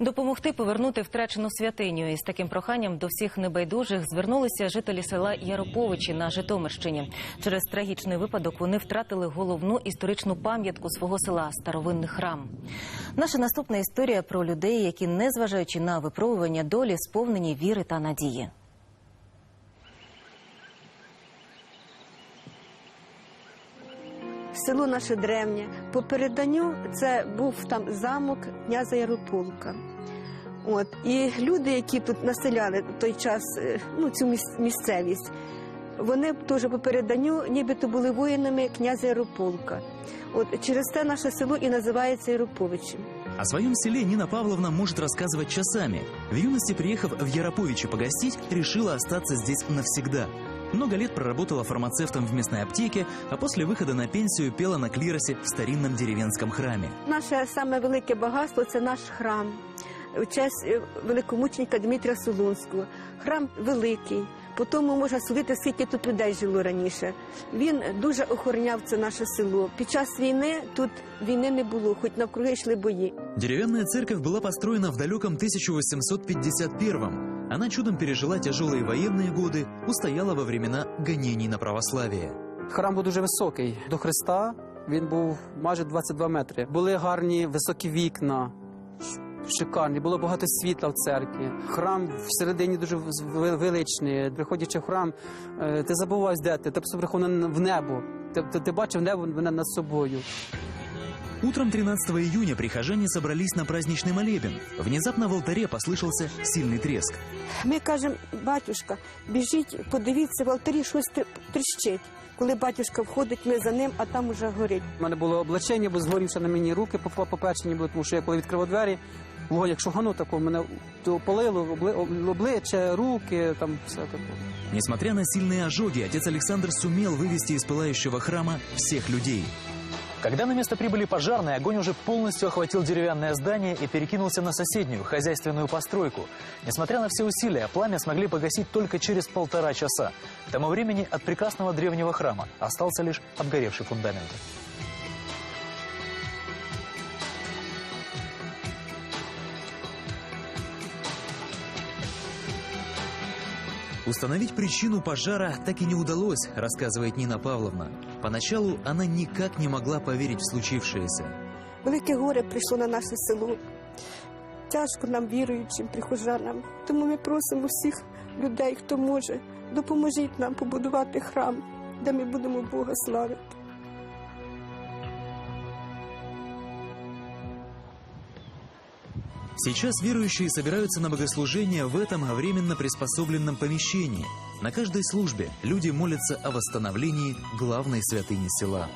Допомогти повернути втрачену святиню. Із таким проханням до всіх небайдужих звернулися жителі села Яроповичі на Житомирщині. Через трагічний випадок вони втратили головну історичну пам'ятку свого села старовинний храм. Наша наступна історія про людей, які, незважаючи на випробування долі, сповнені віри та надії. Село наше древнє. По переданню це був там замок князя Ярополка. От і люди, які тут населяли той час е, ну, цю міс- місцевість, вони теж по переданню нібито були воїнами князя Ярополка. От через те наше село і називається Яроповичем. О своем селе Нина Павловна может рассказывать часами. В юности, приехав в Яроповичи погостить, решила остаться здесь навсегда. Много лет проработала фармацевтом в местной аптеке, а после выхода на пенсию пела на клиросе в старинном деревенском храме. Наше саме велике багатство це наш храм в честь е, великомученика Дмитрія Солунського. Храм великий. По тому можна судити, скільки тут людей жило раніше. Він дуже охороняв це наше село. Під час війни тут війни не було, хоч навкруги йшли бої. Деревянная церковь была построена в далеком 1851-м. Она чудом пережила тяжелые военные годы, устояла во времена гонений на православие. Храм був дуже високий. До Христа він був майже 22 метри. Були гарні високі вікна, ш- шикарні, було багато світла в церкві. Храм всередині дуже в- ви- величний. Приходячи в храм, е, ти забуваєш, де ти. Ти просто приходив в небо. Ти, ти, ти бачив небо мене над собою. Утром 13 июня прихожане собрались на праздничный молебен. Внезапно в алтаре послышался сильный треск. Ми кажемо, батюшка, біжіть, подивіться, в алтарі щось тр- тріщить. Коли батюшка входить, ми за ним, а там уже горить. У мене було облачення, бо згорівши на мені руки поп- попечені були, тому що я коли відкривав двері, вогонь як шугану тако, мене то полило обли- обличчя, руки, там все таке. Несмотря на сильные ожоги, отец Александр сумел вывести из пылающего храма всех людей. Когда на место прибыли пожарные, огонь уже полностью охватил деревянное здание и перекинулся на соседнюю хозяйственную постройку. Несмотря на все усилия, пламя смогли погасить только через полтора часа. К тому времени от прекрасного древнего храма остался лишь обгоревший фундамент. Установить причину пожара так и не удалось, рассказывает Нина Павловна. Поначалу она никак не могла поверить в случившееся. Велике горе прийшло на наше село. Тяжко нам віруючим прихожанам. Тому ми просимо всіх людей, хто може, допоможіть нам побудувати храм, де ми будемо Бога славити. Сейчас верующие собираются на богослужение в этом временно приспособленном помещении. На каждой службе люди молятся о восстановлении главной святыни села.